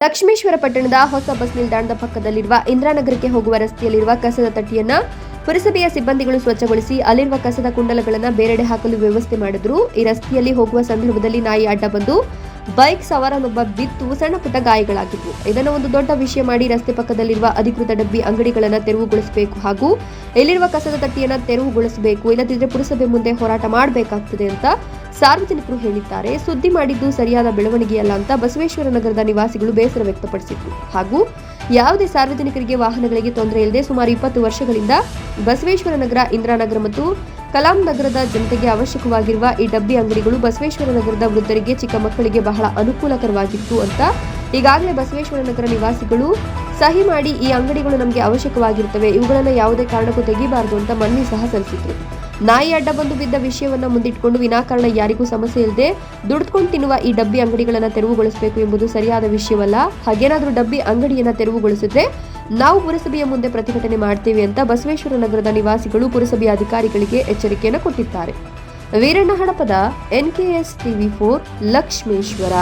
ಲಕ್ಷ್ಮೇಶ್ವರ ಪಟ್ಟಣದ ಹೊಸ ಬಸ್ ನಿಲ್ದಾಣದ ಪಕ್ಕದಲ್ಲಿರುವ ಇಂದ್ರಾನಗರಕ್ಕೆ ಹೋಗುವ ರಸ್ತೆಯಲ್ಲಿರುವ ಕಸದ ತಟ್ಟಿಯನ್ನ ಪುರಸಭೆಯ ಸಿಬ್ಬಂದಿಗಳು ಸ್ವಚ್ಛಗೊಳಿಸಿ ಅಲ್ಲಿರುವ ಕಸದ ಕುಂಡಲಗಳನ್ನು ಬೇರೆಡೆ ಹಾಕಲು ವ್ಯವಸ್ಥೆ ಮಾಡಿದ್ರು. ಈ ರಸ್ತೆಯಲ್ಲಿ ಹೋಗುವ ಸಂದರ್ಭದಲ್ಲಿ ನಾಯಿ ಅಡ್ಡ ಬಂದು ಬೈಕ್ ಸವಾರನೊಬ್ಬ ಬಿದ್ದು ಸಣ್ಣ ಪುಟ್ಟ ಗಾಯಗಳಾಗಿದ್ವು. ಇದನ್ನು ಒಂದು ದೊಡ್ಡ ವಿಷಯ ಮಾಡಿ ರಸ್ತೆ ಪಕ್ಕದಲ್ಲಿರುವ ಅಧಿಕೃತ ಡಬ್ಬಿ ಅಂಗಡಿಗಳನ್ನು ತೆರವುಗೊಳಿಸಬೇಕು ಹಾಗೂ ಇಲ್ಲಿರುವ ಕಸದ ತಟ್ಟಿಯನ್ನ ತೆರವುಗೊಳಿಸಬೇಕು ಇಲ್ಲದಿದ್ದರೆ ಪುರಸಭೆ ಮುಂದೆ ಹೋರಾಟ ಮಾಡಬೇಕಾಗ್ತದೆ ಅಂತ ಸಾರ್ವಜನಿಕರು ಹೇಳಿದ್ದಾರೆ. ಸುದ್ದಿ ಮಾಡಿದ್ದು ಸರಿಯಾದ ಬೆಳವಣಿಗೆಯಲ್ಲ ಅಂತ ಬಸವೇಶ್ವರ ನಗರದ ನಿವಾಸಿಗಳು ಬೇಸರ ವ್ಯಕ್ತಪಡಿಸಿದ್ರು. ಹಾಗೂ ಯಾವುದೇ ಸಾರ್ವಜನಿಕರಿಗೆ ವಾಹನಗಳಿಗೆ ತೊಂದರೆ ಇಲ್ಲದೆ ಸುಮಾರು ಇಪ್ಪತ್ತು ವರ್ಷಗಳಿಂದ ಬಸವೇಶ್ವರ ನಗರ, ಇಂದಿರಾನಗರ ಮತ್ತು ಕಲಾಂ ನಗರದ ಜನತೆಗೆ ಅವಶ್ಯಕವಾಗಿರುವ ಈ ಡಬ್ಬಿ ಅಂಗಡಿಗಳು ಬಸವೇಶ್ವರ ನಗರದ ವೃದ್ಧರಿಗೆ ಚಿಕ್ಕ ಮಕ್ಕಳಿಗೆ ಬಹಳ ಅನುಕೂಲಕರವಾಗಿತ್ತು ಅಂತ ಈಗಾಗಲೇ ಬಸವೇಶ್ವರ ನಗರ ನಿವಾಸಿಗಳು ಸಹಿ ಮಾಡಿ ಈ ಅಂಗಡಿಗಳು ನಮಗೆ ಅವಶ್ಯಕವಾಗಿರುತ್ತವೆ. ಇವುಗಳನ್ನು ಯಾವುದೇ ಕಾರಣಕ್ಕೂ ತೆಗಿಬಾರದು ಅಂತ ಮನವಿ ಸಹ ಸಲ್ಲಿಸಿದ್ರು. ನಾಯಿ ಅಡ್ಡ ಬಂದು ಬಿದ್ದ ವಿಷಯವನ್ನ ಮುಂದಿಟ್ಟುಕೊಂಡು ವಿನಾಕಾರಣ ಯಾರಿಗೂ ಸಮಸ್ಯೆ ಇಲ್ಲದೆ ದುಡ್ಕೊಂಡು ತಿನ್ನುವ ಈ ಡಬ್ಬಿ ಅಂಗಡಿಗಳನ್ನು ತೆರವುಗೊಳಿಸಬೇಕು ಎಂಬುದು ಸರಿಯಾದ ವಿಷಯವಲ್ಲ. ಹಾಗೇನಾದರೂ ಡಬ್ಬಿ ಅಂಗಡಿಯನ್ನ ತೆರವುಗೊಳಿಸಿದ್ರೆ ನಾವು ಪುರಸಭೆಯ ಮುಂದೆ ಪ್ರತಿಭಟನೆ ಮಾಡ್ತೇವೆ ಅಂತ ಬಸವೇಶ್ವರ ನಗರದ ನಿವಾಸಿಗಳು ಪುರಸಭೆಯ ಅಧಿಕಾರಿಗಳಿಗೆ ಎಚ್ಚರಿಕೆಯನ್ನು ಕೊಟ್ಟಿದ್ದಾರೆ. Veeranna Hadapad NKS TV four Lakshmeshwar.